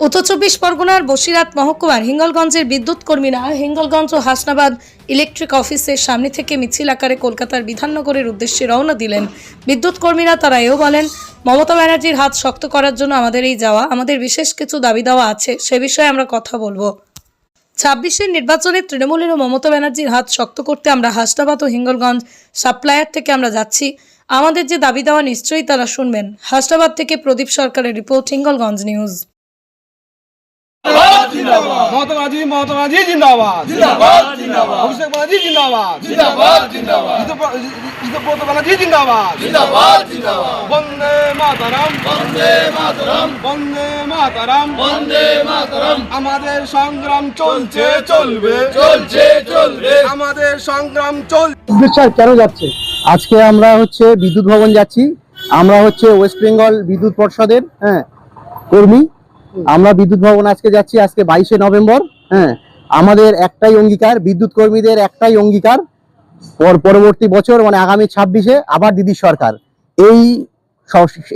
উত্তর চব্বিশ পরগনার বসিরহাট মহকুমার হিঙ্গলগঞ্জের বিদ্যুৎ কর্মীরা হিঙ্গলগঞ্জ ও হাসনাবাদ ইলেকট্রিক অফিসের সামনে থেকে মিছিল আকারে কলকাতার বিধাননগরের উদ্দেশ্যে রওনা দিলেন। বিদ্যুৎ কর্মীরা তারা এও বলেন, মমতা ব্যানার্জির হাত শক্ত করার জন্য আমাদের এই যাওয়া, আমাদের বিশেষ কিছু দাবি দেওয়া আছে, সে বিষয়ে আমরা কথা বলব। ছাব্বিশের নির্বাচনে তৃণমূলের ও মমতা ব্যানার্জির হাত শক্ত করতে আমরা হাসনাবাদ ও হিঙ্গলগঞ্জ সাপ্লায়ার থেকে আমরা যাচ্ছি। আমাদের যে দাবি দেওয়া নিশ্চয়ই তারা শুনবেন। হাসনাবাদ থেকে প্রদীপ সরকারের রিপোর্ট, হিঙ্গলগঞ্জ নিউজ। মমতা ব্যানার্জি মমতা ব্যানার্জি জিন্দাবাদ। জিন্দাবাদ জিন্দাবাদ। অভিষেক ব্যানার্জি জিন্দাবাদ। জিন্দাবাদ জিন্দাবাদ। জিতব্রত জিন্দাবাদ। জিন্দাবাদ জিন্দাবাদ। বন্দে মাতারাম। বন্দে মাতরম। বন্দে মাতারাম। বন্দে মাতরম। আমাদের সংগ্রাম চলছে চলবে। চলছে চলবে। আমাদের সংগ্রাম চল বিদ্যুৎ স্যার কেন যাচ্ছে? আজকে আমরা হচ্ছে বিদ্যুৎ ভবন যাচ্ছি। আমরা হচ্ছে ওয়েস্ট বেঙ্গল বিদ্যুৎ পর্ষদের হ্যাঁ কর্মী। আমরা বিদ্যুৎ ভবন আজকে যাচ্ছি, আজকে বাইশে নভেম্বর হ্যাঁ। আমাদের একটাই অঙ্গীকার, বিদ্যুৎ কর্মীদের একটাই অঙ্গীকার পর পরবর্তী বছর মানে আগামী ছাব্বিশে আবার দিদির সরকার। এই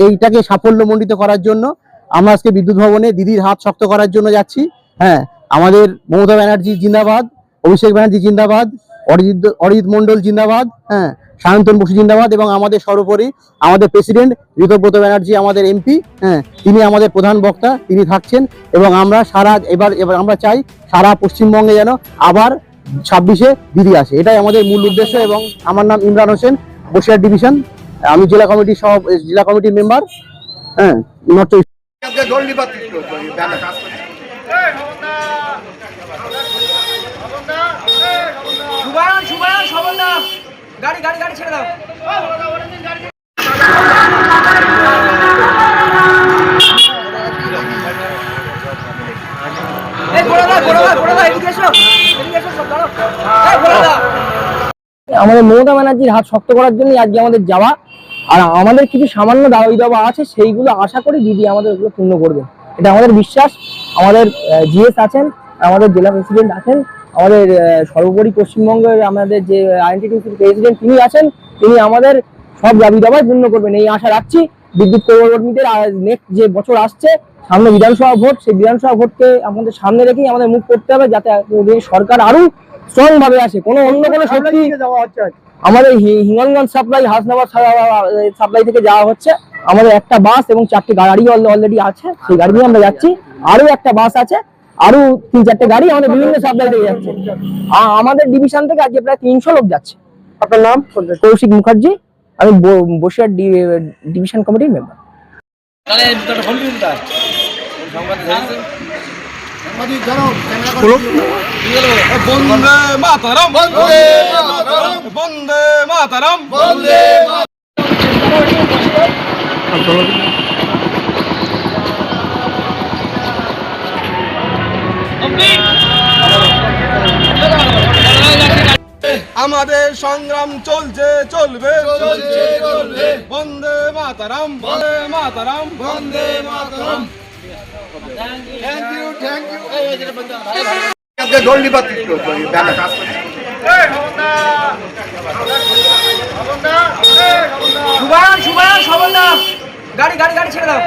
এইটাকে সাফল্যমণ্ডিত করার জন্য আমরা আজকে বিদ্যুৎ ভবনে দিদির হাত শক্ত করার জন্য যাচ্ছি হ্যাঁ। আমাদের মমতা ব্যানার্জি জিন্দাবাদ, অভিষেক ব্যানার্জি জিন্দাবাদ অরিজিৎ অরিজিৎ মন্ডল জিন্দাবাদ হ্যাঁ সায়ন্তন বসু জিন্দাবাদ এবং আমাদের সর্বোপরি আমাদের প্রেসিডেন্ট ঋতব্রত ব্যানার্জি, আমাদের এমপি হ্যাঁ তিনি আমাদের প্রধান বক্তা, তিনি থাকছেন এবং আমরা সারা এবার এবার আমরা চাই সারা পশ্চিমবঙ্গে যেন আবার ছাব্বিশে দিদি আসে। এটাই আমাদের মূল উদ্দেশ্য এবং আমার নাম ইমরান হোসেন, বসিরহাট ডিভিশন। আমি জেলা কমিটির সহ, জেলা কমিটির মেম্বার হ্যাঁ নর্থ ইস্ট সবল না গাড়ি গাড়ি গাড়ি ছেড়ে দাও। আমাদের মমতা ব্যানার্জির হাত শক্ত করার জন্যই আজকে আমাদের যাওয়া। আর আমাদের কিছু সামান্য দাবি দাবা আছে, সেইগুলো আশা করি দিদি আমাদের ওগুলো পূর্ণ করবে। এটা আমাদের বিশ্বাস। আমাদের জিএস আছেন, আমাদের জেলা প্রেসিডেন্ট আছেন আমাদের সর্বোপরি পশ্চিমবঙ্গের আমাদের যে আইএনটিটিউসির প্রেসিডেন্ট তিনি আছেন তিনি আমাদের সব দাবি দাবাই পূর্ণ করবেন। এই আশা রাখছি বিদ্যুৎ কর্মীদের নেক্সট যে বছর আসছে সামনে বিধানসভা ভোট সেই বিধানসভা ভোটকে আমাদের সামনে রেখেই আমাদের মুখ করতে হবে যাতে সরকার আরও স্ট্রং ভাবে আসে। কোনো অন্য কোনো শক্তি আমাদের হি- হিঙ্গলগঞ্জ সাপ্লাই হাসনাবাদ সাপ্লাই থেকে যাওয়া হচ্ছে। আমাদের একটা বাস এবং চারটে গাড়ি অলরেডি আছে। সেই গাড়ি নিয়ে আমরা যাচ্ছি। আরও একটা বাস আছে। আরও তিন চারটে গাড়ি আমাদের বিভিন্ন সাপ্লাই দিয়ে যাচ্ছে। আ- আমাদের ডিভিশন থেকে আজকে প্রায় তিনশো লোক যাচ্ছে। আপনার নাম? কৌশিক মুখার্জি আমি ব- বসিরহাট ডি- ডিভিশন কমিটির মেম্বার বন্দে মাতারাম বন্দে মাতরম। আমাদের সংগ্রাম চলছে চলবে। চলছে চলবে। Vande Mataram. Vande Mataram. Vande Mataram. Thank you thank you আজকে দণ্ডি পাত্র ব্যানা কাজ করছে সুবায়ন সুবায়ন সবল না গাড়ি গাড়ি গাড়ি ছেড়ে দাও।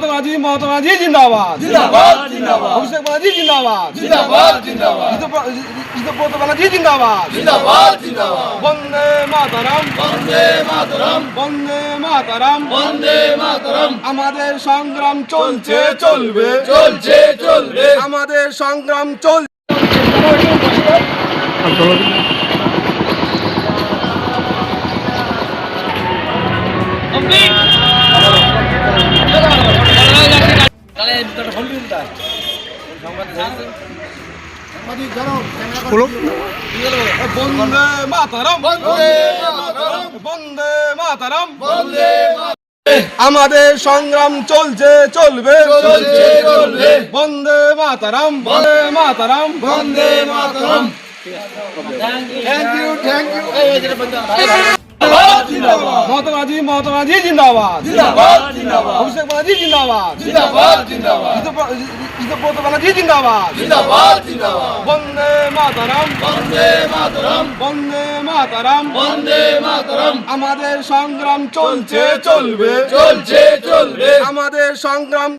ব্যানার্জি মমতা জিন্দাবাদ। জিন্দাবাদ জিন্দাবাদ। অভিষেক ব্যানার্জি জিন্দাবাদ জিন্দাবাদ। জিন্দাবাদ জিতব্রত ব্যানার্জি জিন্দাবাদ। জিন্দাবাদ জিন্দাবাদ। বন্দে মাতারাম। বন্দে মাতরম। বন্দে মাতারাম। বন্দে মাতরম। আমাদের সংগ্রাম চলছে চলবে। চলছে চলবে। আমাদের সংগ্রাম চল বন্দে মাতারাম বন্দে মাতরম বন্দে মাতারাম বন্দে আমাদের সংগ্রাম চলছে চলবে। চলছে চলবে। Vande Mataram Vande Mataram. Vande Mataram thank you thank you জিন্দাবাদ অভিষেক ব্যানার্জি জিন্দাবাদ। ব্যানার্জি জিন্দাবাদ। বন্দে মাতারাম। বন্দে মাতারাম। বন্দে মাতারাম। বন্দে মাতারাম। আমাদের সংগ্রাম চলছে চলবে। চলছে চলবে। আমাদের সংগ্রাম